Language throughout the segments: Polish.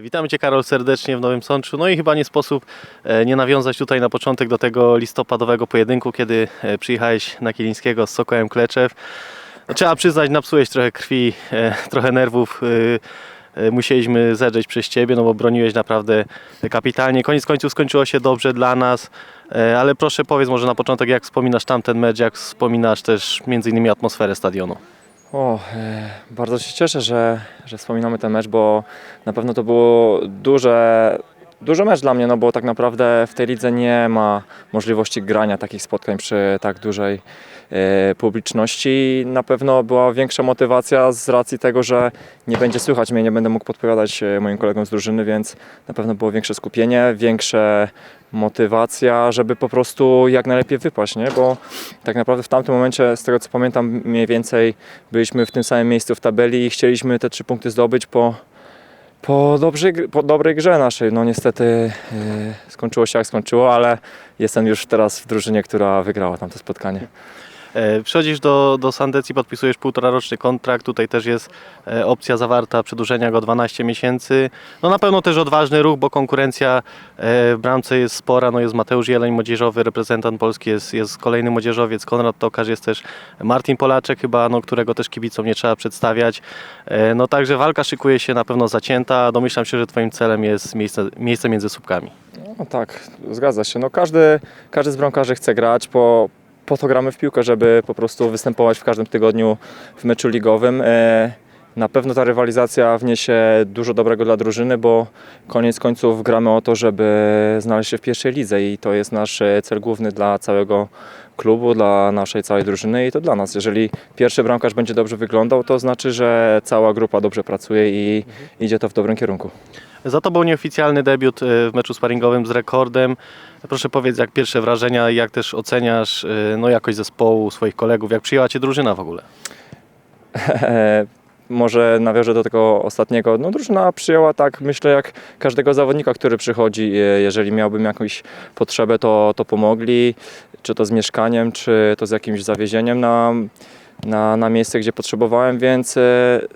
Witamy Cię Karol serdecznie w Nowym Sączu. No i chyba nie sposób e, nie nawiązać tutaj na początek do tego listopadowego pojedynku, kiedy e, przyjechałeś na Kilińskiego z Sokołem Kleczew. No, trzeba przyznać, napsułeś trochę krwi, e, trochę nerwów. Musieliśmy zedrzeć przez Ciebie, no bo broniłeś naprawdę kapitalnie. Koniec końców skończyło się dobrze dla nas, ale proszę powiedz może na początek, jak wspominasz tamten mecz, jak wspominasz też między innymi atmosferę stadionu. O, e, bardzo się cieszę, że, że wspominamy ten mecz, bo na pewno to było duże, duży mecz dla mnie, no bo tak naprawdę w tej lidze nie ma możliwości grania takich spotkań przy tak dużej e, publiczności. Na pewno była większa motywacja z racji tego, że nie będzie słychać mnie, nie będę mógł podpowiadać e, moim kolegom z drużyny, więc na pewno było większe skupienie, większe motywacja, żeby po prostu jak najlepiej wypaść, nie? bo tak naprawdę w tamtym momencie, z tego co pamiętam, mniej więcej byliśmy w tym samym miejscu w tabeli i chcieliśmy te trzy punkty zdobyć po, po, dobrej, gr- po dobrej grze naszej. No niestety yy, skończyło się jak skończyło, ale jestem już teraz w drużynie, która wygrała tamto spotkanie. E, Przychodzisz do, do Sandecji, podpisujesz półtoraroczny kontrakt. Tutaj też jest e, opcja zawarta przedłużenia go 12 miesięcy. No na pewno też odważny ruch, bo konkurencja e, w bramce jest spora. No jest Mateusz Jeleń, młodzieżowy reprezentant Polski, jest, jest kolejny młodzieżowiec, Konrad Tokarz, jest też Martin Polaczek chyba, no, którego też kibicom nie trzeba przedstawiać. E, No także walka szykuje się na pewno zacięta. Domyślam się, że Twoim celem jest miejsce, miejsce między słupkami. No tak, zgadza się. No każdy, każdy z bramkarzy chce grać, po, po to gramy w piłkę, żeby po prostu występować w każdym tygodniu w meczu ligowym. E, Na pewno ta rywalizacja wniesie dużo dobrego dla drużyny, bo koniec końców gramy o to, żeby znaleźć się w pierwszej lidze i to jest nasz e, cel główny dla całego klubu, dla naszej całej drużyny i to dla nas. Jeżeli pierwszy bramkarz będzie dobrze wyglądał, to znaczy, że cała grupa dobrze pracuje i idzie to w dobrym kierunku. Za to był nieoficjalny debiut e, w meczu sparingowym z rekordem. Proszę powiedz, jak pierwsze wrażenia jak też oceniasz e, no, jakość zespołu, swoich kolegów, jak przyjęła Cię drużyna w ogóle? Może nawiążę do tego ostatniego. No, drużyna przyjęła tak, myślę, jak każdego zawodnika, który przychodzi. E, Jeżeli miałbym jakąś potrzebę, to, to pomogli, czy to z mieszkaniem, czy to z jakimś zawiezieniem na, na, na miejsce, gdzie potrzebowałem, więc e,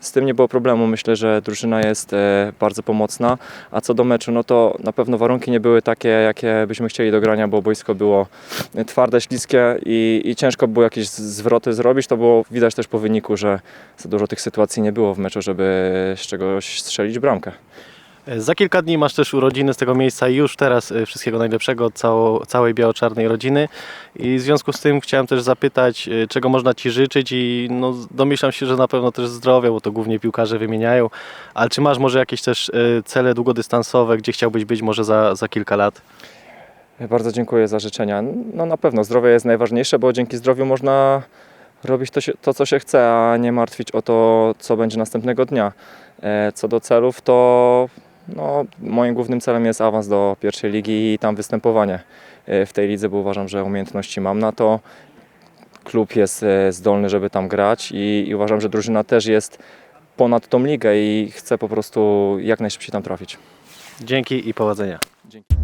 z tym nie było problemu. Myślę, że drużyna jest e, bardzo pomocna. A co do meczu, no to na pewno warunki nie były takie, jakie byśmy chcieli do grania, bo boisko było twarde, śliskie i, i ciężko było jakieś zwroty zrobić. To było widać też po wyniku, że za dużo tych sytuacji nie było w meczu, żeby z czegoś strzelić bramkę. E, Za kilka dni masz też urodziny z tego miejsca i już teraz e, wszystkiego najlepszego od cało, całej biało-czarnej rodziny. I w związku z tym chciałem też zapytać, e, czego można Ci życzyć i no, domyślam się, że na pewno też zdrowia, bo to głównie piłkarze wymieniają. Ale czy masz może jakieś też cele długodystansowe, gdzie chciałbyś być może za, za kilka lat? Bardzo dziękuję za życzenia. No na pewno zdrowie jest najważniejsze, bo dzięki zdrowiu można robić to, to co się chce, a nie martwić o to, co będzie następnego dnia. Co do celów, to no, moim głównym celem jest awans do pierwszej ligi i tam występowanie e, w tej lidze, bo uważam, że umiejętności mam na to. Klub jest e, zdolny, żeby tam grać i, i uważam, że drużyna też jest ponad tą ligę i chce po prostu jak najszybciej tam trafić. Dzięki i powodzenia. Dzięki.